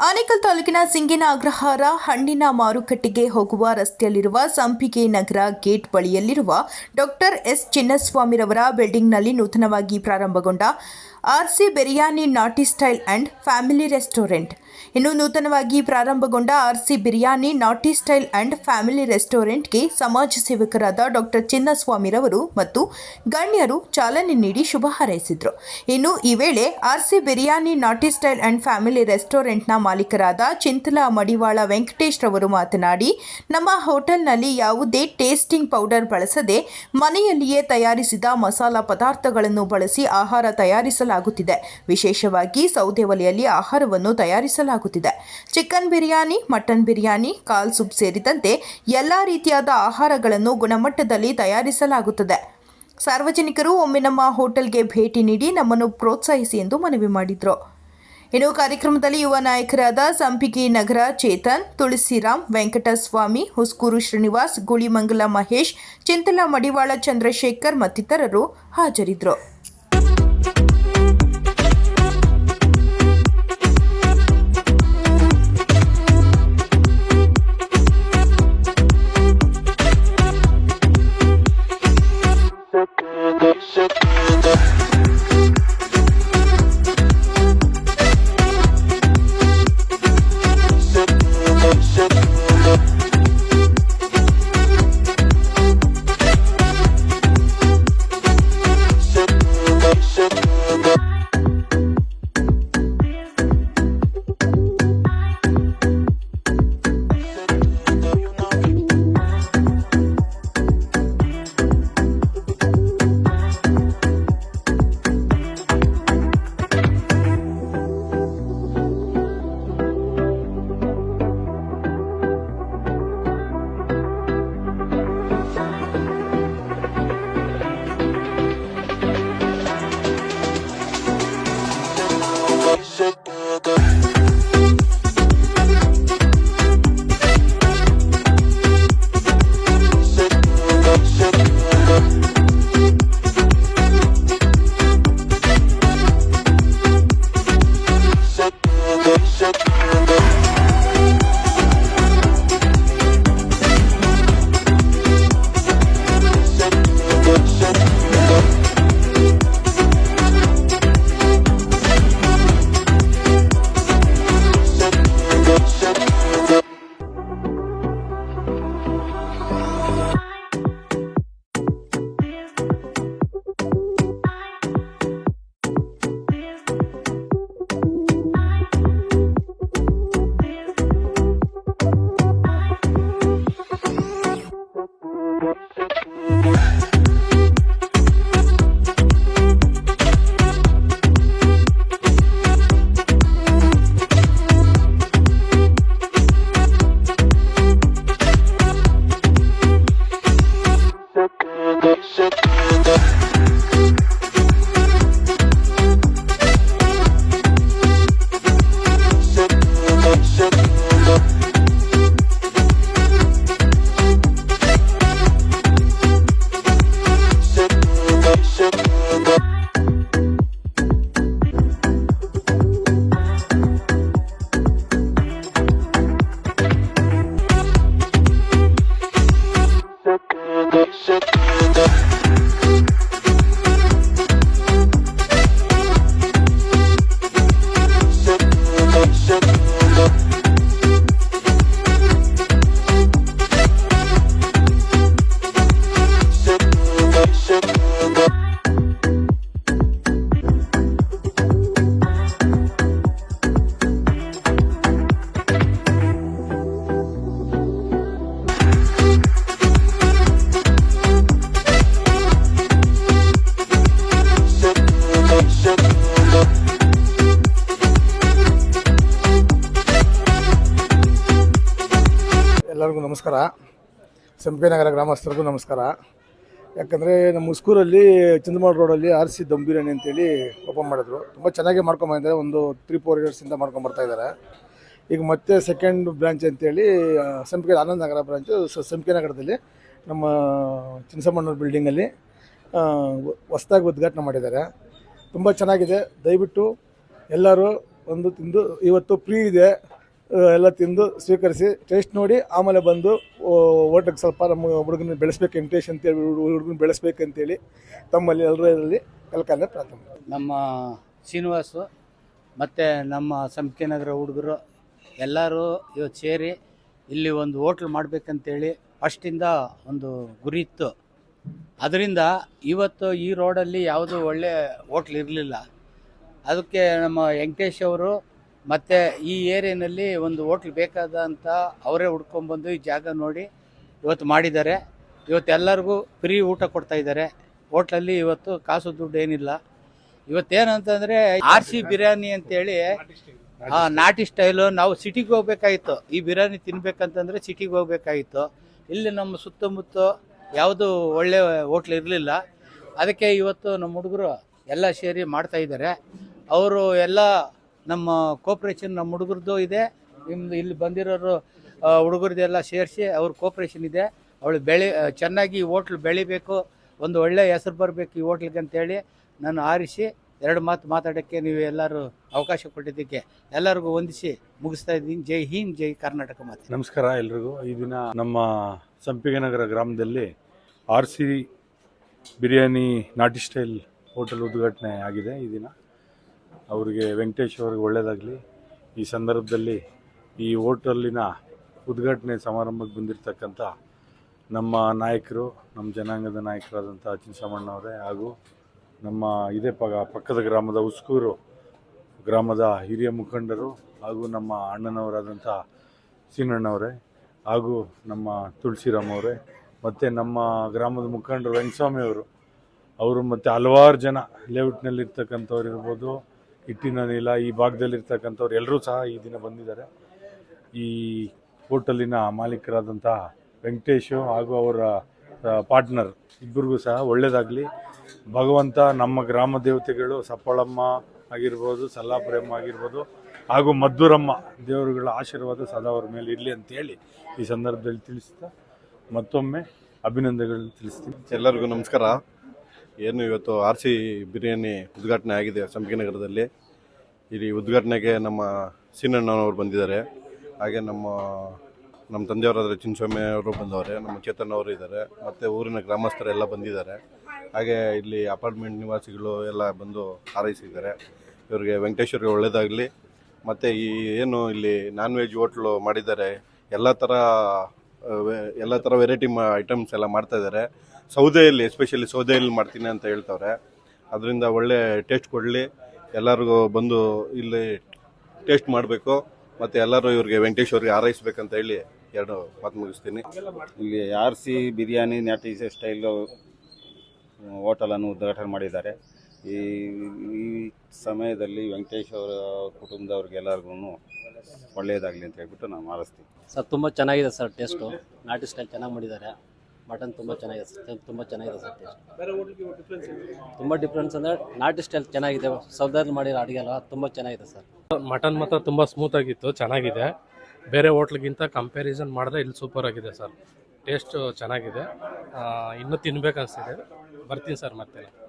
ಆನೇಕಲ್ ತಾಲೂಕಿನ ಸಿಂಗಿನ ಅಗ್ರಹಾರ ಹಣ್ಣಿನ ಮಾರುಕಟ್ಟೆಗೆ ಹೋಗುವ ರಸ್ತೆಯಲ್ಲಿರುವ ಸಂಪಿಗೆ ನಗರ ಗೇಟ್ ಬಳಿಯಲ್ಲಿರುವ ಡಾಕ್ಟರ್ ಎಸ್ ಚಿನ್ನಸ್ವಾಮಿರವರ ಬಿಲ್ಡಿಂಗ್ನಲ್ಲಿ ನೂತನವಾಗಿ ಪ್ರಾರಂಭಗೊಂಡ ಆರ್ಸಿ ಬಿರಿಯಾನಿ ನಾಟಿ ಸ್ಟೈಲ್ ಆ್ಯಂಡ್ ಫ್ಯಾಮಿಲಿ ರೆಸ್ಟೋರೆಂಟ್. ಇನ್ನು ನೂತನವಾಗಿ ಪ್ರಾರಂಭಗೊಂಡ ಆರ್ ಸಿ ಬಿರಿಯಾನಿ ನಾಟಿ ಸ್ಟೈಲ್ ಆ್ಯಂಡ್ ಫ್ಯಾಮಿಲಿ ರೆಸ್ಟೋರೆಂಟ್ಗೆ ಸಮಾಜ ಸೇವಕರಾದ ಡಾಕ್ಟರ್ ಚಿನ್ನಸ್ವಾಮಿರವರು ಮತ್ತು ಗಣ್ಯರು ಚಾಲನೆ ನೀಡಿ ಶುಭ ಹಾರೈಸಿದರು. ಇನ್ನು ಈ ವೇಳೆ ಆರ್ ಸಿ ಬಿರಿಯಾನಿ ನಾಟಿ ಸ್ಟೈಲ್ ಆ್ಯಂಡ್ ಫ್ಯಾಮಿಲಿ ರೆಸ್ಟೋರೆಂಟ್ನ ಮಾಲೀಕರಾದ ಚಿಂತಲಾ ಮಡಿವಾಳ ವೆಂಕಟೇಶ್ ರವರು ಮಾತನಾಡಿ, ನಮ್ಮ ಹೋಟೆಲ್ನಲ್ಲಿ ಯಾವುದೇ ಟೇಸ್ಟಿಂಗ್ ಪೌಡರ್ ಬಳಸದೆ ಮನೆಯಲ್ಲಿಯೇ ತಯಾರಿಸಿದ ಮಸಾಲ ಪದಾರ್ಥಗಳನ್ನು ಬಳಸಿ ಆಹಾರ ತಯಾರಿಸಲಾಗುತ್ತಿದೆ ವಿಶೇಷವಾಗಿ ಸೌದೆ ಒಲೆಯಲ್ಲಿ ಆಹಾರವನ್ನು ತಯಾರಿಸಲಾಗುತ್ತಿದೆ. ಚಿಕನ್ ಬಿರಿಯಾನಿ, ಮಟನ್ ಬಿರಿಯಾನಿ, ಕಾಲ್ ಸೂಪ್ ಸೇರಿದಂತೆ ಎಲ್ಲ ರೀತಿಯಾದ ಆಹಾರಗಳನ್ನು ಗುಣಮಟ್ಟದಲ್ಲಿ ತಯಾರಿಸಲಾಗುತ್ತದೆ. ಸಾರ್ವಜನಿಕರು ಒಮ್ಮೆ ನಮ್ಮ ಹೋಟೆಲ್ಗೆ ಭೇಟಿ ನೀಡಿ ನಮ್ಮನ್ನು ಪ್ರೋತ್ಸಾಹಿಸಿ ಎಂದು ಮನವಿ ಮಾಡಿದರು. ಇನ್ನು ಕಾರ್ಯಕ್ರಮದಲ್ಲಿ ಯುವ ನಾಯಕರಾದ ಸಂಪಿಗೆ ನಗರ ಚೇತನ್, ತುಳಸಿರಾಮ್, ವೆಂಕಟಸ್ವಾಮಿ, ಹುಸ್ಕೂರು ಶ್ರೀನಿವಾಸ್, ಗುಳಿಮಂಗಲ ಮಹೇಶ್, ಚಿಂತಲ ಮಡಿವಾಳ ಚಂದ್ರಶೇಖರ್ ಮತ್ತಿತರರು ಹಾಜರಿದ್ದರು ಎಲ್ಲರಿಗೂ ನಮಸ್ಕಾರ. ಸಂಪಿಗೆ ನಗರ ಗ್ರಾಮಸ್ಥರಿಗೂ ನಮಸ್ಕಾರ. ಯಾಕಂದರೆ ನಮ್ಮ ಮುಸ್ಕೂರಲ್ಲಿ ಚಂದ್ರಮಾಡ್ ರೋಡಲ್ಲಿ ಆರ್ ಸಿ ದಮ್ ಬಿರಿಯಾನಿ ಅಂತೇಳಿ ಓಪನ್ ಮಾಡಿದ್ರು. ತುಂಬ ಚೆನ್ನಾಗಿ ಮಾಡ್ಕೊಂಬಂದಿದ್ದಾರೆ ಒಂದು ತ್ರೀ ಫೋರ್ ಇಯರ್ಸಿಂದ ಮಾಡ್ಕೊಂಬರ್ತಾ ಇದ್ದಾರೆ. ಈಗ ಮತ್ತೆ ಸೆಕೆಂಡ್ ಬ್ರಾಂಚ್ ಅಂತೇಳಿ ಸಂಪಿಗೆ ಆನಂದ್ ನಗರ ಬ್ರಾಂಚು ಸ- ಸಂಪಿಗೆ ನಗರದಲ್ಲಿ ನಮ್ಮ ಚಿನ್ಸಮ್ಮನವ್ರ ಬಿಲ್ಡಿಂಗಲ್ಲಿ ಹೊಸ್ದಾಗಿ ಉದ್ಘಾಟನೆ ಮಾಡಿದ್ದಾರೆ. ತುಂಬ ಚೆನ್ನಾಗಿದೆ. ದಯವಿಟ್ಟು ಎಲ್ಲರೂ ಒಂದು ತಿಂದು, ಇವತ್ತು ಫ್ರೀ ಇದೆ. ಎಲ್ಲ ತಿಂದು ಸ್ವೀಕರಿಸಿ ಟೇಸ್ಟ್ ನೋಡಿ, ಆಮೇಲೆ ಬಂದು ಓಟಕ್ಕೆ ಸ್ವಲ್ಪ ನಮ್ಮ ಹುಡುಗನ ಬೆಳೆಸ್ಬೇಕು, ವೆಂಕಟೇಶ್ ಅಂತೇಳಿ ಹುಡುಗನ ಬೆಳೆಸ್ಬೇಕಂತೇಳಿ ತಮ್ಮಲ್ಲಿ ಎಲ್ಲರಲ್ಲಿ ಕಲ್ಕಂದ್ರೆ ಪ್ರಾರ್ಥನೆ ನಮ್ಮ ಶ್ರೀನಿವಾಸು ಮತ್ತು ನಮ್ಮ ಸಂಪಿಗೆ ನಗರ ಹುಡುಗರು ಎಲ್ಲರೂ ಇವತ್ತು ಸೇರಿ ಇಲ್ಲಿ ಒಂದು ಹೋಟ್ಲ್ ಮಾಡಬೇಕಂತೇಳಿ ಫಸ್ಟಿಂದ ಒಂದು ಗುರಿ ಇತ್ತು. ಅದರಿಂದ ಇವತ್ತು ಈ ರೋಡಲ್ಲಿ ಯಾವುದೂ ಒಳ್ಳೆ ಹೋಟ್ಲ್ ಇರಲಿಲ್ಲ. ಅದಕ್ಕೆ ನಮ್ಮ ವೆಂಕಟೇಶ್ ಅವರು ಮತ್ತು ಈ ಏರಿಯಾನಲ್ಲಿ ಒಂದು ಹೋಟ್ಲ್ ಬೇಕಾದಂಥ ಅವರೇ ಹುಡ್ಕೊಂಬಂದು ಈ ಜಾಗ ನೋಡಿ ಇವತ್ತು ಮಾಡಿದ್ದಾರೆ. ಇವತ್ತು ಎಲ್ಲರಿಗೂ ಫ್ರೀ ಊಟ ಕೊಡ್ತಾ ಇದ್ದಾರೆ. ಹೋಟ್ಲಲ್ಲಿ ಇವತ್ತು ಕಾಸು ದುಡ್ಡು ಏನಿಲ್ಲ. ಇವತ್ತೇನಂತಂದರೆ ಆರ್ ಸಿ ಬಿರಿಯಾನಿ ಅಂತೇಳಿ ನಾಟಿ ಸ್ಟೈಲು ನಾವು ಸಿಟಿಗೆ ಹೋಗ್ಬೇಕಾಗಿತ್ತು. ಈ ಬಿರಿಯಾನಿ ತಿನ್ಬೇಕಂತಂದ್ರೆ ಸಿಟಿಗೆ ಹೋಗ್ಬೇಕಾಗಿತ್ತು. ಇಲ್ಲಿ ನಮ್ಮ ಸುತ್ತಮುತ್ತ ಯಾವುದು ಒಳ್ಳೆ ಹೋಟ್ಲ್ ಇರಲಿಲ್ಲ. ಅದಕ್ಕೆ ಇವತ್ತು ನಮ್ಮ ಹುಡುಗರು ಎಲ್ಲ ಸೇರಿ ಮಾಡ್ತಾ ಇದ್ದಾರೆ. ಅವರು ಎಲ್ಲ ನಮ್ಮ ಕೋಪ್ರೇಷನ್ ನಮ್ಮ ಹುಡುಗರದ್ದು ಇದೆ. ನಿಮ್ದು ಇಲ್ಲಿ ಬಂದಿರೋರು ಹುಡುಗರದೆಲ್ಲ ಸೇರಿಸಿ ಅವ್ರ ಕೋಪ್ರೇಷನ್ ಇದೆ. ಅವಳು ಬೆಳೆ ಚೆನ್ನಾಗಿ ಈ ಹೋಟ್ಲ್ ಬೆಳಿಬೇಕು. ಒಂದು ಒಳ್ಳೆ ಹೆಸರು ಬರಬೇಕು ಈ ಹೋಟ್ಲಿಗೆ ಅಂತೇಳಿ ನಾನು ಆರಿಸಿ ಎರಡು ಮಾತು ಮಾತಾಡೋಕ್ಕೆ ನೀವು ಎಲ್ಲರೂ ಅವಕಾಶ ಕೊಟ್ಟಿದ್ದಕ್ಕೆ ಎಲ್ಲರಿಗೂ ವಂದಿಸಿ ಮುಗಿಸ್ತಾ ಇದ್ದೀನಿ. ಜೈ ಹಿಂದ್, ಜೈ ಕರ್ನಾಟಕ ಮಾತೆ. ನಮಸ್ಕಾರ ಎಲ್ರಿಗೂ. ಈ ದಿನ ನಮ್ಮ ಸಂಪಿಗೆನಗರ ಗ್ರಾಮದಲ್ಲಿ ಆರ್ ಸಿ ಬಿರಿಯಾನಿ ನಾಟಿ ಸ್ಟೈಲ್ ಹೋಟೆಲ್ ಉದ್ಘಾಟನೆ ಆಗಿದೆ ಈ ದಿನ. ಅವರಿಗೆ ವೆಂಕಟೇಶ್ ಅವ್ರಿಗೆ ಒಳ್ಳೆಯದಾಗಲಿ ಈ ಸಂದರ್ಭದಲ್ಲಿ ಈ ಹೋಟಲಿನ ಉದ್ಘಾಟನೆ ಸಮಾರಂಭಕ್ಕೆ ಬಂದಿರತಕ್ಕಂಥ ನಮ್ಮ ನಾಯಕರು, ನಮ್ಮ ಜನಾಂಗದ ನಾಯಕರಾದಂಥ ಚಿನ್ನಸಮ್ಮಣ್ಣವರೇ ಹಾಗೂ ನಮ್ಮ ಇದೇ ಪಗ ಪಕ್ಕದ ಗ್ರಾಮದ ಉಸ್ಕೂರು ಗ್ರಾಮದ ಹಿರಿಯ ಮುಖಂಡರು ಹಾಗೂ ನಮ್ಮ ಅಣ್ಣನವರಾದಂಥ ಸೀನಣ್ಣವರೇ ಹಾಗೂ ನಮ್ಮ ತುಳಸಿರಾಮ್ ಅವರೇ ಮತ್ತು ನಮ್ಮ ಗ್ರಾಮದ ಮುಖಂಡರು ವೆಂಕಸ್ವಾಮಿ ಅವರು. ಅವರು ಮತ್ತು ಹಲವಾರು ಜನ ಲೇಔಟ್ನಲ್ಲಿರ್ತಕ್ಕಂಥವ್ರು ಇರ್ಬೋದು. ಹಿಟ್ಟಿನ ನೀಲ, ಈ ಭಾಗದಲ್ಲಿರ್ತಕ್ಕಂಥವ್ರು ಎಲ್ಲರೂ ಸಹ ಈ ದಿನ ಬಂದಿದ್ದಾರೆ. ಈ ಹೋಟೆಲಿನ ಮಾಲೀಕರಾದಂತಹ ವೆಂಕಟೇಶು ಹಾಗೂ ಅವರ ಪಾರ್ಟ್ನರ್ ಇಬ್ಬರಿಗೂ ಸಹ ಒಳ್ಳೆಯದಾಗಲಿ ಭಗವಂತ ನಮ್ಮ ಗ್ರಾಮ ದೇವತೆಗಳು ಸಪ್ಪಳಮ್ಮ ಆಗಿರ್ಬೋದು, ಸಲ್ಲಾಪುರಮ್ಮ ಆಗಿರ್ಬೋದು ಹಾಗೂ ಮದ್ದೂರಮ್ಮ ದೇವರುಗಳ ಆಶೀರ್ವಾದ ಸದಾ ಅವರ ಮೇಲೆ ಇರಲಿ ಅಂತೇಳಿ ಈ ಸಂದರ್ಭದಲ್ಲಿ ತಿಳಿಸ್ತಾ ಮತ್ತೊಮ್ಮೆ ಅಭಿನಂದನೆಗಳನ್ನು ತಿಳಿಸ್ತೀನಿ. ಎಲ್ಲರಿಗೂ ನಮಸ್ಕಾರ. ಏನು ಇವತ್ತು ಆರ್ ಸಿ ಬಿರಿಯಾನಿ ಉದ್ಘಾಟನೆ ಆಗಿದೆ ಸಂಪಿಗೆ ನಗರದಲ್ಲಿ. ಇಲ್ಲಿ ಉದ್ಘಾಟನೆಗೆ ನಮ್ಮ ಸೀನಣ್ಣನವರು ಬಂದಿದ್ದಾರೆ. ಹಾಗೆ ನಮ್ಮ ನಮ್ಮ ತಂದೆಯವರಾದರೆ ಚಿನ್ನಸ್ವಾಮಿ ಅವರು ಬಂದವರೆ, ನಮ್ಮ ಚೇತನ್ ಅವರು ಇದ್ದಾರೆ, ಮತ್ತು ಊರಿನ ಗ್ರಾಮಸ್ಥರೆಲ್ಲ ಬಂದಿದ್ದಾರೆ. ಹಾಗೆ ಇಲ್ಲಿ ಅಪಾರ್ಟ್ಮೆಂಟ್ ನಿವಾಸಿಗಳು ಎಲ್ಲ ಬಂದು ಹಾರೈಸಿದ್ದಾರೆ. ಇವರಿಗೆ ವೆಂಕಟೇಶ್ವರಿಗೆ ಒಳ್ಳೆಯದಾಗಲಿ ಮತ್ತು ಈ ಏನು ಇಲ್ಲಿ ನಾನ್ ವೆಜ್ ಹೋಟ್ಲು ಮಾಡಿದ್ದಾರೆ, ಎಲ್ಲ ಥರ ಎಲ್ಲ ಥರ ವೆರೈಟಿ ಐಟಮ್ಸ್ ಎಲ್ಲ ಮಾಡ್ತಾ ಇದ್ದಾರೆ ಸೌದೆಯಲ್ಲಿ ಎಸ್ಪೆಷಲಿ ಸೌದೆಯಲ್ಲಿ ಮಾಡ್ತೀನಿ ಅಂತ ಹೇಳ್ತವ್ರೆ. ಅದರಿಂದ ಒಳ್ಳೆ ಟೇಸ್ಟ್ ಕೊಡಲಿ. ಎಲ್ಲರಿಗೂ ಬಂದು ಇಲ್ಲಿ ಟೇಸ್ಟ್ ಮಾಡಬೇಕು. ಮತ್ತು ಎಲ್ಲರೂ ಇವ್ರಿಗೆ ವೆಂಕಟೇಶ್ವರಿಗೆ ಆರೈಸ್ಬೇಕಂತ ಹೇಳಿ ಎರಡು ಮಾತು ಮುಗಿಸ್ತೀನಿ. ಇಲ್ಲಿ ಆರ್ ಸಿ ಬಿರಿಯಾನಿ ನಾಟಿ ಸ್ಟೈಲು ಹೋಟೆಲನ್ನು ಉದ್ಘಾಟನೆ ಮಾಡಿದ್ದಾರೆ. ಈ ಈ ಸಮಯದಲ್ಲಿ ವೆಂಕಟೇಶ್ವರ ಕುಟುಂಬದವ್ರಿಗೆ ಎಲ್ಲರಿಗೂ ಒಳ್ಳೆಯದಾಗಲಿ ಅಂತ ಹೇಳ್ಬಿಟ್ಟು ನಾವು ಮಾರಿಸ್ತೀವಿ ಸರ್ ತುಂಬ ಚೆನ್ನಾಗಿದೆ ಸರ್ ಟೇಸ್ಟು. ನಾಟಿ ಸ್ಟೈಲ್ ಚೆನ್ನಾಗಿ ಮಾಡಿದ್ದಾರೆ. ಮಟನ್ ತುಂಬ ಚೆನ್ನಾಗಿದೆ ಸರ್. ತುಂಬ ಚೆನ್ನಾಗಿದೆ ಸರ್ ಟೇಸ್ಟ್. ತುಂಬ ಡಿಫ್ರೆನ್ಸ್ ಅಂದರೆ ನಾಟಿ ಸ್ಟೈಲ್ ಚೆನ್ನಾಗಿದೆ. ಸೌದಾರ್ಲಿ ಮಾಡಿರೋ ಅಡುಗೆ ಅಲ್ಲ ತುಂಬ ಚೆನ್ನಾಗಿದೆ ಸರ್. ಮಟನ್ ಮಾತ್ರ ತುಂಬ ಸ್ಮೂತ್ ಆಗಿತ್ತು ಚೆನ್ನಾಗಿದೆ. ಬೇರೆ ಹೋಟ್ಲಿಗಿಂತ ಕಂಪ್ಯಾರಿಸನ್ ಮಾಡಿದ್ರೆ ಇಲ್ಲಿ ಸೂಪರ್ ಆಗಿದೆ ಸರ್. ಟೇಸ್ಟ್ ಚೆನ್ನಾಗಿದೆ. ಆ, ಇನ್ನೂ ತಿನ್ಬೇಕು ಅನಿಸ್ತಿದೆ. ಬರ್ತೀನಿ ಸರ್ ಮತ್ತೆ.